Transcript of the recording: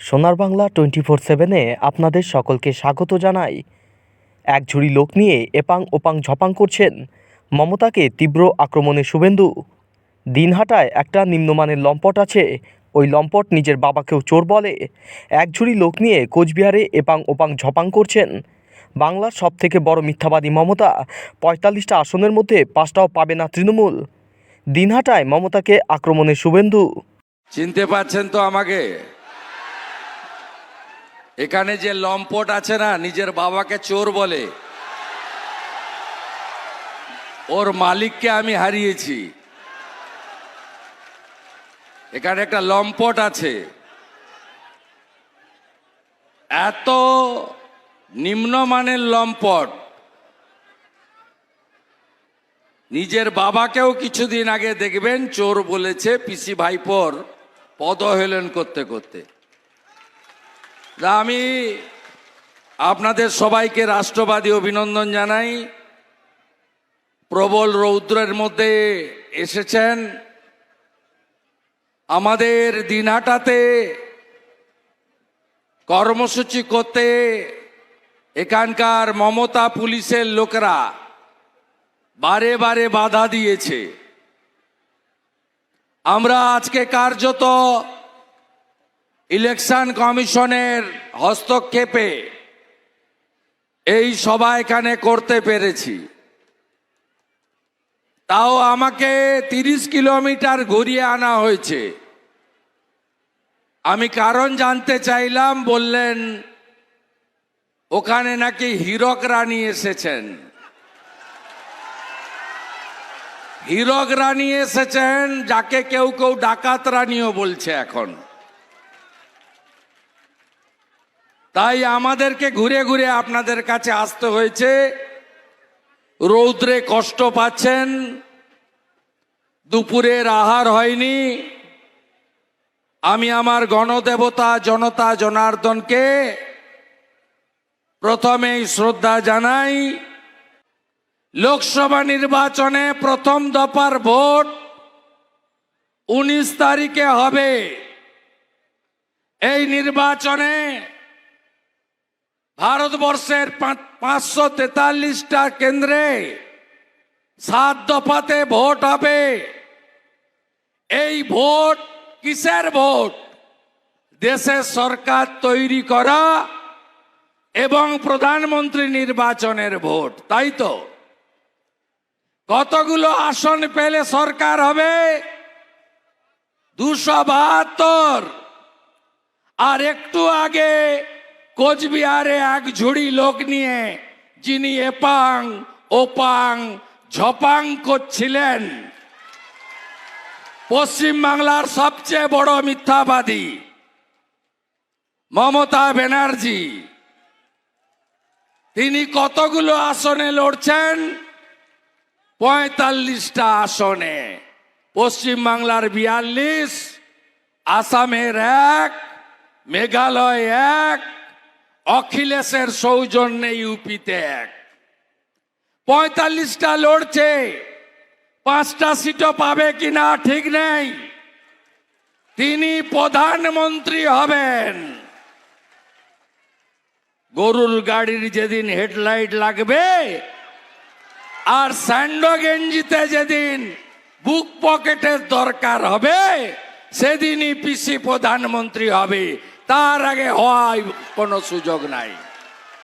সোনার Bangla twenty four সেভেনে আপনাদের সকলকে স্বাগত জানাই। এক ঝুড়ি লোক নিয়ে এপাং ওপাং ঝপাং করছেন মমতাকে তীব্র আক্রমণে শুভেন্দু। দিনহাটায় একটা নিম্নমানের লম্পট আছে, ওই লম্পট নিজের বাবাকেও চোর বলে। এক ঝুড়ি লোক নিয়ে কোচবিহারে এপাং ওপাং ঝপাং করছেন। বাংলার সব থেকে বড় মিথ্যাবাদী মমতা পঁয়তাল্লিশটা আসনের মধ্যে পাঁচটাও পাবে না তৃণমূল। দিনহাটায় মমতাকে আক্রমণে শুভেন্দু। চিনতে পারছেন তো আমাকে? এখানে যে লম্পট আছে না, নিজের বাবাকে চোর বলে। ওর মালিককে আমি হারিয়েছি। এখানে একটা লম্পট আছে। এত নিম্নমানের লম্পট। নিজের বাবাকেও কিছুদিন আগে দেখবেন, চোর বলেছে, পিসি ভাইপোর পদহেলন করতে করতে। আমি আপনাদের সবাইকে রাষ্ট্রবাদী অভিনন্দন জানাই। প্রবল রৌদ্রের মধ্যে এসেছেন। আমাদের দিনহাটাতে কর্মসূচি করতে এখানকার মমতা পুলিশের লোকেরা বারে বারে বাধা দিয়েছে। আমরা আজকে কার্যত ইলেকশন কমিশনের হস্তক্ষেপে এই সভা এখানে করতে পেরেছি। তাও আমাকে তিরিশ কিলোমিটার ঘুরিয়ে আনা হয়েছে। আমি কারণ জানতে চাইলাম, বললেন, ওখানে নাকি হীরক রানী এসেছেন। হীরক রানী এসেছেন, যাকে কেউ কেউ ডাকাত রানীও বলছে এখন। তাই আমাদেরকে ঘুরে ঘুরে আপনাদের কাছে আসতে হয়েছে। রৌদ্রে কষ্ট পাচ্ছেন। দুপুরের আহার হয়নি। আমি আমার গণদেবতা জনতা জনার্দনকে প্রথমেই শ্রদ্ধা জানাই। লোকসভা নির্বাচনে প্রথম দফার ভোট উনিশ তারিখে হবে। এই নির্বাচনে ভারতবর্ষের পাঁচশো তেতাল্লিশটা কেন্দ্রে সাত দফাতে ভোট হবে। এই ভোট কিসের ভোট? দেশের সরকার তৈরি করা এবং প্রধানমন্ত্রী নির্বাচনের ভোট, তাই তো? কতগুলো আসন পেলে সরকার হবে? দুশো বাহাত্তর। আর একটু আগে কোচবিহারে এক ঝুড়ি লোক নিয়ে যিনি এপাং, ওপাং, ঝপাং করছিলেন। পশ্চিমবাংলার সবচেয়ে বড় মিথ্যাবাদী মমতা ব্যানার্জি। তিনি কতগুলো আসনে লড়ছেন? পঁয়তাল্লিশটা আসনে। পশ্চিমবাংলার বিয়াল্লিশ, আসামের এক, মেঘালয় এক অখিলেশের সৌজন্যে ইউপিতে এক। পঁয়তাল্লিশটা লড়ছে, পাঁচটা সিটও পাবে কিনা ঠিক নেই। তিনি প্রধানমন্ত্রী হবেন। গরুর গাড়ির যেদিন হেডলাইট লাগবে, আর স্যান্ডো গেঞ্জিতে যেদিন বুক পকেটের দরকার হবে, সেদিনই পিসি প্রধানমন্ত্রী হবে। তার আগে হওয়ার কোনো সুযোগ নাই।